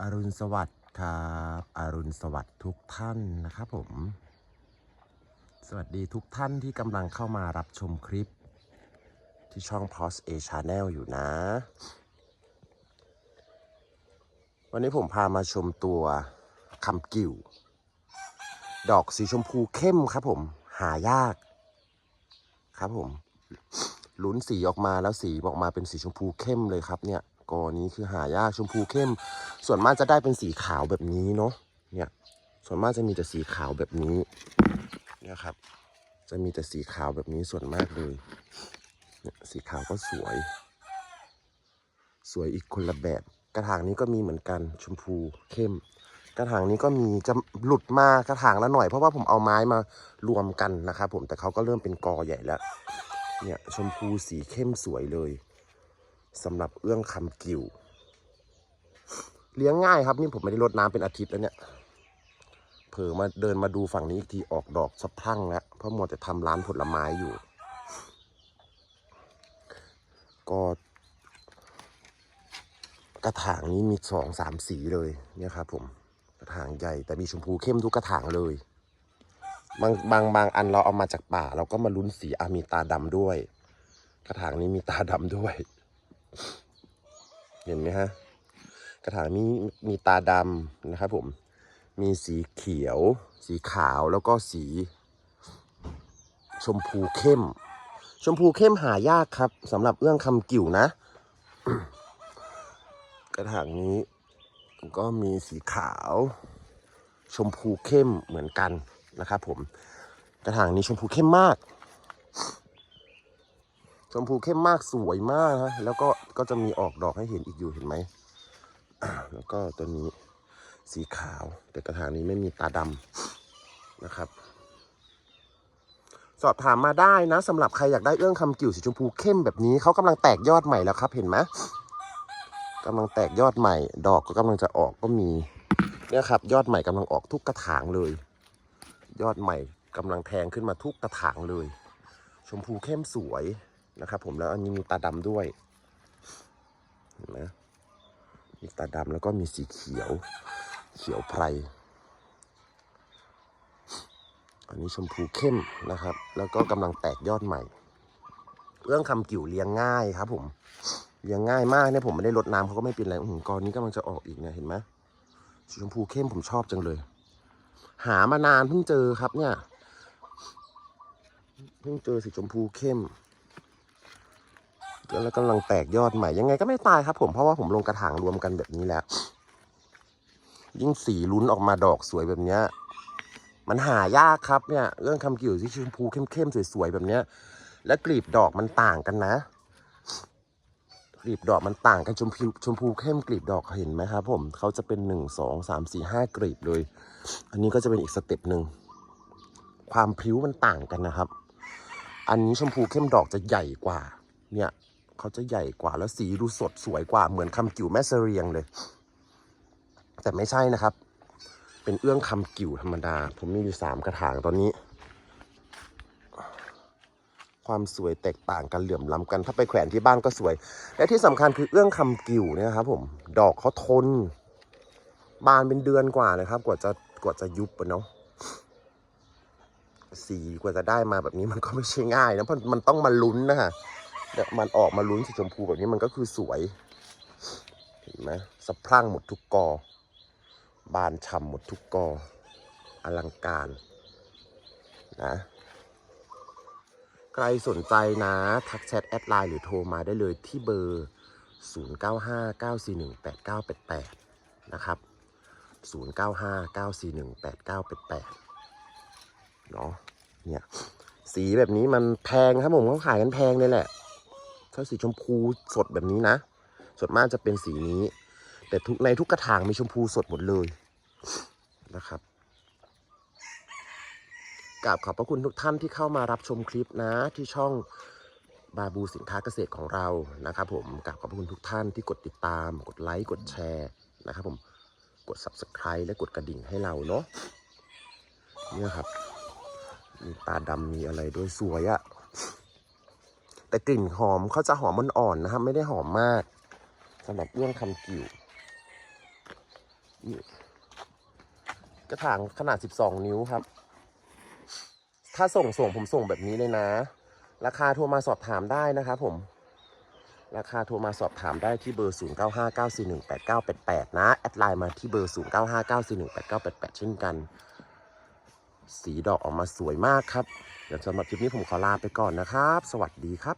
อรุณสวัสดิ์ครับ อรุณสวัสดิ์ทุกท่านนะครับผม สวัสดีทุกท่านที่กำลังเข้ามารับชมคลิป ที่ช่อง p o s A Channel อยู่นะ วันนี้ผมพามาชมตัวคำกิ่ว ดอกสีชมพูเข้มครับผม หายาก ครับผม ลุ้นสีออกมาแล้วสีออกมาเป็นสีชมพูเข้มเลยครับเนี่ย กอนี้คือหายากชมพูเข้ม ส่วนมากจะได้เป็นสีขาวแบบนี้เนาะเนี่ย ส่วนมากจะมีแต่สีขาวแบบนี้นี่ยครับ จะมีแต่สีขาวแบบนี้ส่วนมากเลยเนี่ยสีขาวก็สวย สวยอีกคนละแบบ กระถางนี้ก็มีเหมือนกันชมพูเข้ม กระถางนี้ก็มีจะหลุดมากระถางละหน่อยเพราะว่าผมเอาไม้มารวมกันนะครับผมแต่เขาก็เริ่มเป็นกอใหญ่แล้วเนี่ยชมพูสีเข้มสวยเลย สำหรับเอื้องคำกิ่วเลี้ยงง่ายครับนี่ผมไม่ได้รดน้ำเป็นอาทิตย์แล้วเนี่ย เผลอมาเดินมาดูฝั่งนี้อีกทีออกดอกสะพรั่งแล้วเพราะมัวแต่ทำร้านผลไม้อยู่ ก็กระถางนี้มีสองสามสีเลยเนี่ยครับผมกระถางใหญ่แต่มีชมพูเข้มทุกกระถางเลย บางบางบางอันเราเอามาจากป่า เราก็มาลุ้นสีอามีตาดำด้วย กระถางนี้มีตาดำด้วย เห็นไหมฮะ กระถางนี้มีตาดำนะครับผม มีสีเขียว สีขาวแล้วก็สี ชมพูเข้ม ชมพูเข้มหายากครับสำหรับเอื้องคำกิ่วนะ กระถางนี้ก็มีสีขาว ชมพูเข้มเหมือนกันนะครับผม กระถางนี้ชมพูเข้มมาก ชมพูเข้มมากสวยมากนะแล้วก็ก็จะมีออกดอกให้เห็นอีกอยู่เห็นไหมแล้วก็ตัวนี้สีขาว แต่กระถางนี้ไม่มีตาดำนะครับ สอบถามมาได้นะสำหรับใครอยากได้เอื้องคำกิ่วสีชมพูเข้มแบบนี้เขากำลังแตกยอดใหม่แล้วครับ เห็นไหมกำลังแตกยอดใหม่ ดอกก็กำลังจะออกก็มีเนี่ยครับ ยอดใหม่กำลังออกทุกกระถางเลย ยอดใหม่กำลังแทงขึ้นมาทุกกระถางเลย ชมพูเข้มสวย นะครับ ผมแล้วอันนี้มีตาดำด้วยเห็นไหมมีตาดำแล้วก็มีสีเขียว เขียวไพรอันนี้ชมพูเข้มนะครับ แล้วก็กำลังแตกยอดใหม่ เรื่องคำกิ่วเลี้ยงง่ายครับ ผมเลี้ยงง่ายมากเนี่ยผมไม่ได้รดน้ำเขาก็ไม่เป็นไรอื้อหือกอนนี้กำลังจะออกอีกเนี่ยเห็นไหมสีชมพูเข้มผมชอบจังเลย หามานานเพิ่งเจอครับเนี่ย เพิ่งเจอสีชมพูเข้ม แล้วกำลังแตกยอดใหม่ยังไงก็ไม่ตายครับ ผมเพราะว่าผมลงกระถางรวมกันแบบนี้แล้ว ยิ่งสีลุ้นออกมาดอกสวยแบบเนี้ย มันหายากครับเนี่ย เรื่องคำกิ่วที่ชมพูเข้มๆสวยๆแบบเนี้ย และกลีบดอกมันต่างกันนะ กลีบดอกมันต่างกันชมพูชมพูเข้มกลีบดอกเห็นไหมครับผมเขาจะเป็นหนึ่งสองสามสี่ห้ากลีบเลย อันนี้ก็จะเป็นอีกสเต็ปหนึ่งความพริ้วมันต่างกันนะครับ อันนี้ชมพูเข้มดอกจะใหญ่กว่า เนี่ย เขาจะใหญ่กว่าแล้วสีดูสดสวยกว่าเหมือนคำกิ่วแม่เสรียงเลย แต่ไม่ใช่นะครับ เป็นเอื้องคำกิ่วธรรมดา ผมมีอยู่สามกระถางตอนนี้ ความสวยแตกต่างกันเหลื่อมล้ำกัน ถ้าไปแขวนที่บ้านก็สวย และที่สำคัญคือเอื้องคำกิ่วเนี่ยครับ ผมดอกเขาทน บานเป็นเดือนกว่าเลยครับ กว่าจะกว่าจะยุบอะเนาะสีกว่าจะได้มาแบบนี้มันก็ไม่ใช่ง่ายนะเพราะมันต้องมาลุ้นนะฮะ มันออกมาลุ้นสีชมพูแบบนี้มันก็คือสวย เห็นไหมสะพรั่งหมดทุกกอ บานฉ่ำหมดทุกกอ อลังการนะใครสนใจนะ ทักแชทแอดไลน์หรือโทรมาได้เลยที่เบอร์ 0959418988 นะครับ 0959418988 เนาะเนี่ย สีแบบนี้มันแพงครับผมเขาขายกันแพงเลยแหละ ถ้าสีชมพูสดแบบนี้นะส่วนมากจะเป็นสีนี้ แต่ทุกในทุกกระถางมีชมพูสดหมดเลยนะครับกราบขอบพระคุณทุกท่านที่เข้ามารับชมคลิปนะ ที่ช่องบาบูสินค้าเกษตรของเรานะครับ ผมกราบขอบพระคุณทุกท่านที่กดติดตาม กดไลค์กดแชร์นะครับ ผมกด subscribe และกดกระดิ่งให้เราเนาะเนี่ยครับ มีตาดำมีอะไรด้วยสวยอะ แต่กลิ่นหอมเขาจะหอมมันอ่อนๆนะครับ ไม่ได้หอมมากสำหรับเรื่องคำกิ่วกระถางขนาด 12 นิ้วครับ ถ้าส่งส่งผมส่งแบบนี้เลยนะ ราคาโทรมาสอบถามได้นะครับผม ราคาโทรมาสอบถามได้ที่เบอร์ 0959418988 นะ แอดไลน์มาที่เบอร์ 0959418988 เช่นกัน สีดอกออกมาสวยมากครับ เดี๋ยวสำหรับคลิปนี้ผมขอลาไปก่อนนะครับ สวัสดีครับ